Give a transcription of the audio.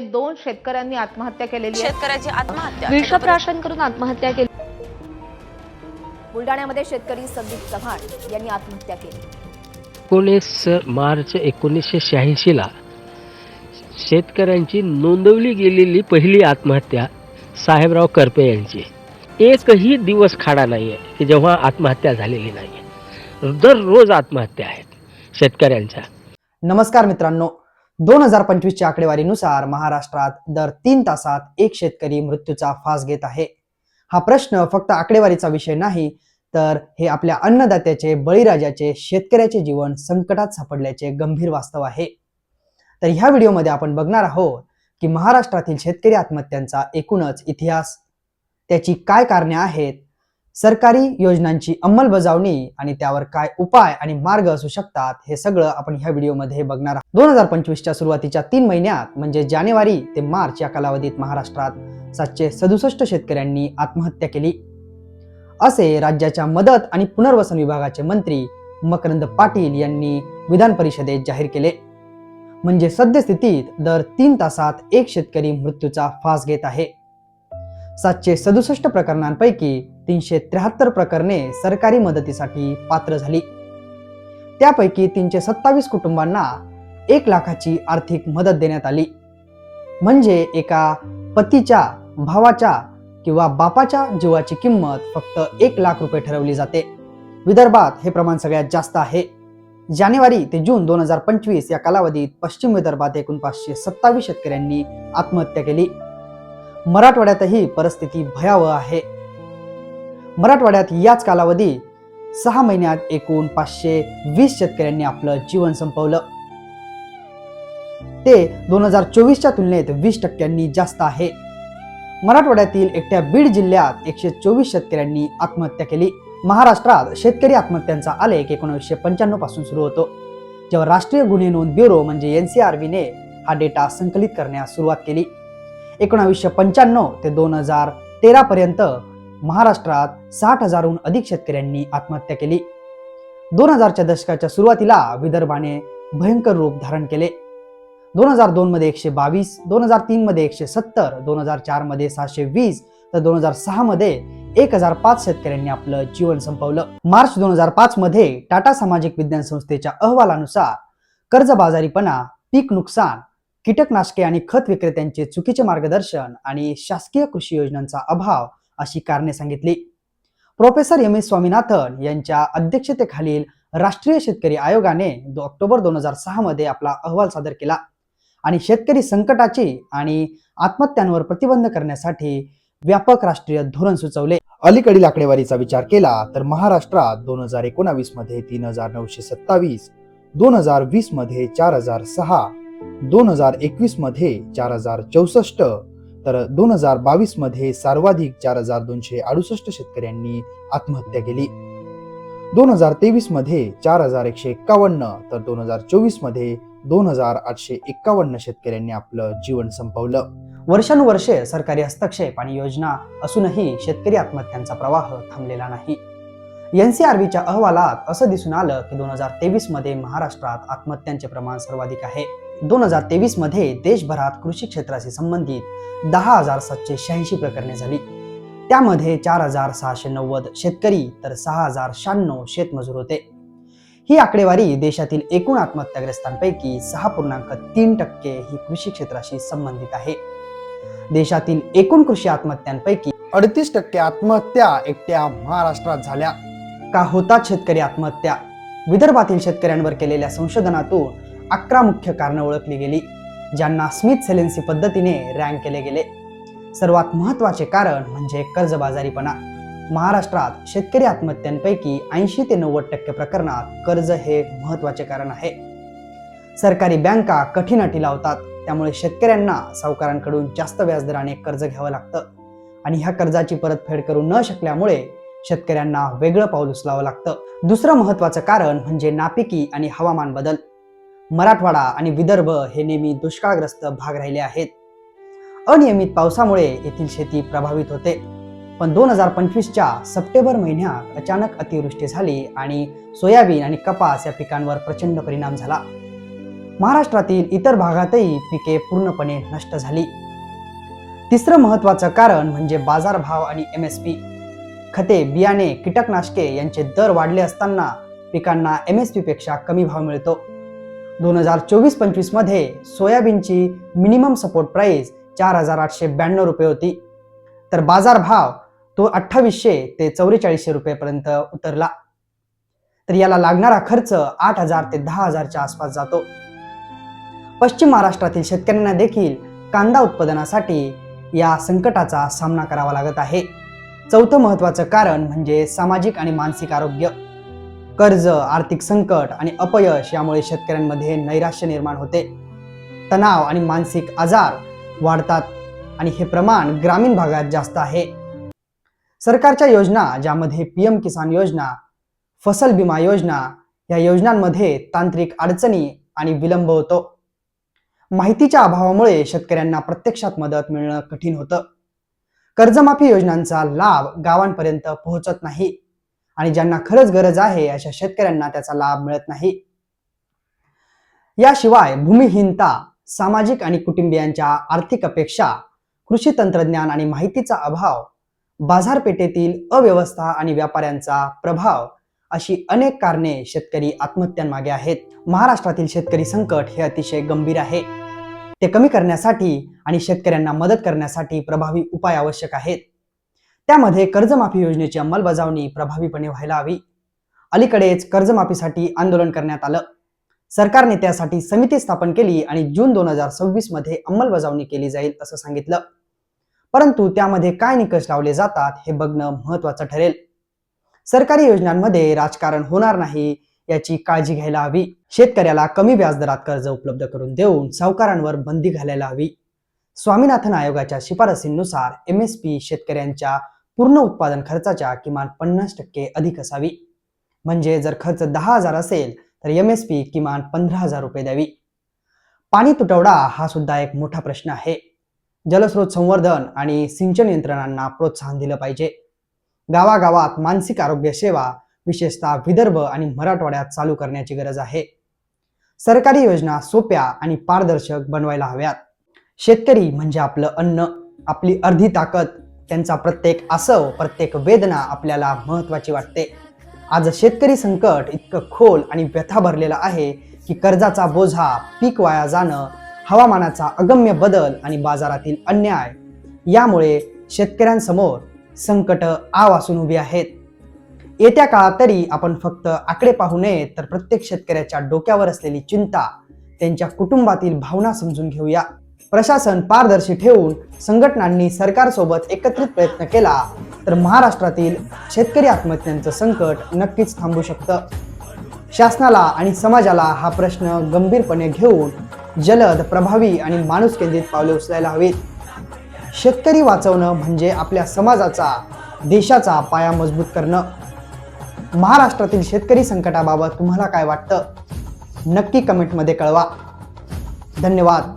दोन शेतकऱ्यांनी आत्महत्या केलेली शेतकऱ्याची आत्महत्या विषप्राशन करून आत्महत्या केली. बुलढाण्यामध्ये शेतकरी संदीप चव्हाण यांनी आत्महत्या केली. एकोणीस मार्च एकोणीसशे शहाऐंशीला शेतकऱ्यांची नोंदवली गेलेली पहिली आत्महत्या साहेबराव करपे यांची. एकही दिवस खाडा नाही आहे की जेव्हा आत्महत्या झालेली नाही दररोज आत्महत्या आहेत शेतकऱ्यांच्या. नमस्कार मित्रांनो दोन हजार पंचवीसच्या आकडेवारीनुसार महाराष्ट्रात दर तीन तासात एक शेतकरी मृत्यूचा फास घेत आहे. हा प्रश्न फक्त आकडेवारीचा विषय नाही तर हे आपल्या अन्नदात्याचे बळीराजाचे शेतकऱ्याचे जीवन संकटात सापडल्याचे गंभीर वास्तव आहे. तर ह्या व्हिडिओमध्ये आपण बघणार आहोत की महाराष्ट्रातील शेतकरी आत्महत्यांचा एकूणच इतिहास त्याची काय कारणे आहेत सरकारी योजनांची अंमलबजावणी आणि त्यावर काय उपाय आणि मार्ग असू शकतात हे सगळं आपण ह्या व्हिडिओमध्ये बघणार आहोत. दोन हजार पंचवीसच्या सुरुवातीच्या तीन महिन्यात म्हणजे जानेवारी ते मार्च या कालावधीत महाराष्ट्रात सातशे सदुसष्ट शेतकऱ्यांनी आत्महत्या केली. असे राज्याच्या मदत आणि पुनर्वसन विभागाचे मंत्री मकरंद पाटील यांनी विधान परिषदेत जाहीर केले. म्हणजे सद्यस्थितीत दर तीन तासात एक शेतकरी मृत्यूचा फास घेत आहे. सातशे सदुसष्ट प्रकरणांपैकी तीनशे त्र्याहत्तर प्रकरणे सरकारी मदतीसाठी पात्र झाली. त्यापैकी तीनशे सत्तावीस कुटुंबांना एक लाखाची आर्थिक मदत देण्यात आली. म्हणजे एका पतीच्या भावाच्या किंवा बापाच्या जीवाची किंमत फक्त एक लाख रुपये ठरवली जाते. विदर्भात हे प्रमाण सगळ्यात जास्त आहे. जानेवारी ते जून दोन हजार पंचवीस या कालावधीत पश्चिम विदर्भात एकूण पाचशे सत्तावीस शेतकऱ्यांनी आत्महत्या केली. मराठवाड्यातही परिस्थिती भयावह आहे. मराठवाड्यात याच कालावधी सहा महिन्यात एकूण पाचशे वीस शेतकऱ्यांनी आपलं जीवन संपवलं. ते दोन हजार चोवीसच्या तुलनेत वीस टक्क्यांनी जास्त आहे. मराठवाड्यातील एकट्या बीड जिल्ह्यात एकशे चोवीस शेतकऱ्यांनी आत्महत्या केली. महाराष्ट्रात शेतकरी आत्महत्यांचा आलेख एकोणीसशे पंच्याण्णवपासून सुरू होतो. जेव्हा राष्ट्रीय गुन्हे नोंद ब्युरो म्हणजे एनसीआरबीने हा डेटा संकलित करण्यास सुरुवात केली. एकोणावीसशे पंच्याण्णव ते दोन हजार तेरा पर्यंत महाराष्ट्रात साठ हजारहून अधिक शेतकऱ्यांनी आत्महत्या केली. दोन हजारच्या दशकाच्या सुरुवातीला विदर्भाने भयंकर रूप धारण केले. दोन हजार दोन मध्ये एकशे बावीस दोन हजार तीन मध्ये एकशे सत्तर दोन हजार चारमध्ये सहाशे वीस तर दोन हजार सहा मध्ये एक हजार पाच शेतकऱ्यांनी आपलं जीवन संपवलं. मार्च दोन हजार पाच मध्ये टाटा सामाजिक विज्ञान संस्थेच्या अहवालानुसार कर्जबाजारीपणा पीक नुकसान कीटकनाशके आणि खत विक्रेत्यांचे चुकीचे मार्गदर्शन आणि शासकीय कृषी योजनांचा अभाव अशी कारणे सांगितली. प्रोफेसर एम एस स्वामीनाथन यांच्या अध्यक्षतेखालील राष्ट्रीय शेतकरी आयोगाने दो ऑक्टोबर दोन हजार सहा मध्ये आपला अहवाल सादर केला. आणि शेतकरी संकटाची आणि आत्महत्यांवर प्रतिबंध करण्यासाठी व्यापक राष्ट्रीय धोरण सुचवले. अलीकडील आकडेवारीचा विचार केला तर महाराष्ट्रात दोन हजार एकोणावीसमध्ये तीन हजार नऊशे सत्तावीस दोन हजार वीसमध्ये चार हजार सहा दोन हजार एकवीसमध्ये चार हजार चौसष्ट तर दोन हजार बावीसमध्ये सर्वाधिक चार हजार दोनशे अडुसष्ट शेतकऱ्यांनी आत्महत्या केली. दोन हजार तेवीसमध्ये चार हजार एकशे एक्कावन्न तर दोन हजार चोवीसमध्ये दोन हजार आठशे एक्कावन्न शेतकऱ्यांनी आपलं जीवन संपवलं. वर्षानुवर्षे सरकारी हस्तक्षेप आणि योजना असूनही शेतकरी आत्महत्यांचा प्रवाह थांबलेला नाही. एनसीआरबीच्या अहवालात असं दिसून आलं की दोन हजार तेवीसमध्ये महाराष्ट्रात आत्महत्यांचे प्रमाण सर्वाधिक आहे. दोन हजार तेवीसमध्ये देशभरात कृषी क्षेत्राशी संबंधित दहा हजार सातशे शहाऐंशी प्रकरणे झाली. त्यामध्ये चार हजार सहाशे नव्वद शेतकरी तर सहा हजार शहाण्णव शेतमजूर होते. ही आकडेवारी देशातील एकूण आत्महत्याग्रस्तांपैकी सहा पूर्णांक तीन टक्के ही कृषी क्षेत्राशी संबंधित आहे. देशातील एकूण कृषी आत्महत्यांपैकी अडतीस टक्के आत्महत्या एकट्या महाराष्ट्रात झाल्या. का होतात शेतकरी आत्महत्या? विदर्भातील शेतकऱ्यांवर केलेल्या संशोधनातून अकरा मुख्य कारणं ओळखली गेली ज्यांना स्मिथ सेलेन्सी पद्धतीने रँक केले गेले. सर्वात महत्त्वाचे कारण म्हणजे कर्जबाजारीपणा. महाराष्ट्रात शेतकरी आत्महत्यांपैकी ऐंशी ते नव्वद टक्के प्रकरणात कर्ज हे महत्त्वाचे कारण आहे. सरकारी बँका कठीण अटी लावतात त्यामुळे शेतकऱ्यांना सावकारांकडून जास्त व्याजदराने कर्ज घ्यावं लागतं. आणि ह्या कर्जाची परतफेड करू न शकल्यामुळे शेतकऱ्यांना वेगळं पाऊल उचलावं लागतं. दुसरं महत्त्वाचं कारण म्हणजे नापिकी आणि हवामान बदल. मराठवाडा आणि विदर्भ हे नेहमी दुष्काळग्रस्त भाग राहिले आहेत. अनियमित पावसामुळे येथील शेती प्रभावित होते. पण दोन हजार पंचवीसच्या सप्टेंबर महिन्यात अचानक अतिवृष्टी झाली आणि सोयाबीन आणि कपास या पिकांवर प्रचंड परिणाम झाला. महाराष्ट्रातील इतर भागातही पिके पूर्णपणे नष्ट झाली. तिसरं महत्वाचं कारण म्हणजे बाजारभाव आणि एम एस पी खते बियाणे कीटकनाशके यांचे दर वाढले असताना पिकांना एम एसपेक्षा कमी भाव मिळतो. दोन हजार चोवीस पंचवीसमध्ये सोयाबीनची मिनिमम सपोर्ट प्राईस चार हजार आठशे ब्याण्णव रुपये होती. तर बाजार भाव तो अठ्ठावीसशे ते चौवेचाळीसशे रुपयेपर्यंत उतरला. तर याला लागणारा खर्च आठ हजार ते दहा हजारच्या आसपास जातो. पश्चिम महाराष्ट्रातील शेतकऱ्यांना देखील कांदा उत्पादनासाठी या संकटाचा सामना करावा लागत आहे. चौथं महत्वाचं कारण म्हणजे सामाजिक आणि मानसिक आरोग्य. कर्ज आर्थिक संकट आणि अपयश यामुळे शेतकऱ्यांमध्ये नैराश्य निर्माण होते. तणाव आणि मानसिक आजार वाढतात आणि हे प्रमाण ग्रामीण भागात जास्त आहे. सरकारच्या योजना ज्यामध्ये पीएम किसान योजना फसल विमा योजना या योजनांमध्ये तांत्रिक अडचणी आणि विलंब होतो. माहितीच्या अभावामुळे शेतकऱ्यांना प्रत्यक्षात मदत मिळणं कठीण होतं. कर्जमाफी योजनांचा लाभ गावांपर्यंत पोहोचत नाही. आणि ज्यांना खरंच गरज आहे अशा शेतकऱ्यांना त्याचा लाभ मिळत नाही. याशिवाय भूमिहीनता सामाजिक आणि कुटुंबियांच्या आर्थिक अपेक्षा कृषी तंत्रज्ञान आणि माहितीचा अभाव बाजारपेठेतील अव्यवस्था आणि व्यापाऱ्यांचा प्रभाव अशी अनेक कारणे शेतकरी आत्महत्यांमागे आहेत. महाराष्ट्रातील शेतकरी संकट हे अतिशय गंभीर आहे. ते कमी करण्यासाठी आणि शेतकऱ्यांना मदत करण्यासाठी प्रभावी उपाय आवश्यक आहेत. त्यामध्ये कर्जमाफी योजनेची अंमलबजावणी प्रभावीपणे व्हायला हवी. अलीकडेच कर्जमाफीसाठी आंदोलन करण्यात आलं. सरकारने त्यासाठी समिती स्थापन केली आणि जून दोन हजार सव्वीसमध्ये अंमलबजावणी केली जाईल असं सांगितलं. परंतु त्यामध्ये काय निकष लावले जातात हे बघणं महत्वाचं ठरेल. सरकारी योजनांमध्ये राजकारण होणार नाही याची काळजी घ्यायला हवी. शेतकऱ्याला कमी व्याजदरात कर्ज उपलब्ध करून देऊन सावकारांवर बंदी घालायला हवी. स्वामीनाथन आयोगाच्या शिफारसींनुसार एम एस पी शेतकऱ्यांच्या पूर्ण उत्पादन खर्चाच्या किमान पन्नास टक्के अधिक असावी. म्हणजे जर खर्च दहा हजार असेल तर एम एस पी किमान पंधरा हजार रुपये द्यावी. पाणी तुटवडा हा सुद्धा एक मोठा प्रश्न आहे. जलस्रोत संवर्धन आणि सिंचन यंत्रणांना प्रोत्साहन दिलं पाहिजे. गावागावात मानसिक आरोग्य सेवा विशेषतः विदर्भ आणि मराठवाड्यात चालू करण्याची गरज आहे. सरकारी योजना सोप्या आणि पारदर्शक बनवायला हव्यात. शेतकरी म्हणजे आपलं अन्न आपली अर्धी ताकद त्यांचा प्रत्येक आसव प्रत्येक वेदना आपल्याला महत्त्वाची वाटते. आज शेतकरी संकट इतकं खोल आणि व्यथा भरलेलं आहे की कर्जाचा बोझा पीक वाया जाणं हवामानाचा अगम्य बदल आणि बाजारातील अन्याय. यामुळे शेतकऱ्यांसमोर संकट आव असून उभी आहेत. येत्या काळात तरी आपण फक्त आकडे पाहू नये तर प्रत्येक शेतकऱ्याच्या डोक्यावर असलेली चिंता त्यांच्या कुटुंबातील भावना समजून घेऊया. प्रशासन पारदर्शी ठेवून संघटनांनी सरकारसोबत एकत्रित प्रयत्न केला तर महाराष्ट्रातील शेतकरी आत्महत्यांचं संकट नक्कीच थांबू शकतं. शासनाला आणि समाजाला हा प्रश्न गंभीरपणे घेऊन जलद प्रभावी आणि माणूस केंद्रित पावले उचलायला हवीत. शेतकरी वाचवणं म्हणजे आपल्या समाजाचा देशाचा पाया मजबूत करणं. महाराष्ट्रातील शेतकरी संकटाबाबत तुम्हाला काय वाटतं? नक्की कमेंटमध्ये कळवा. धन्यवाद.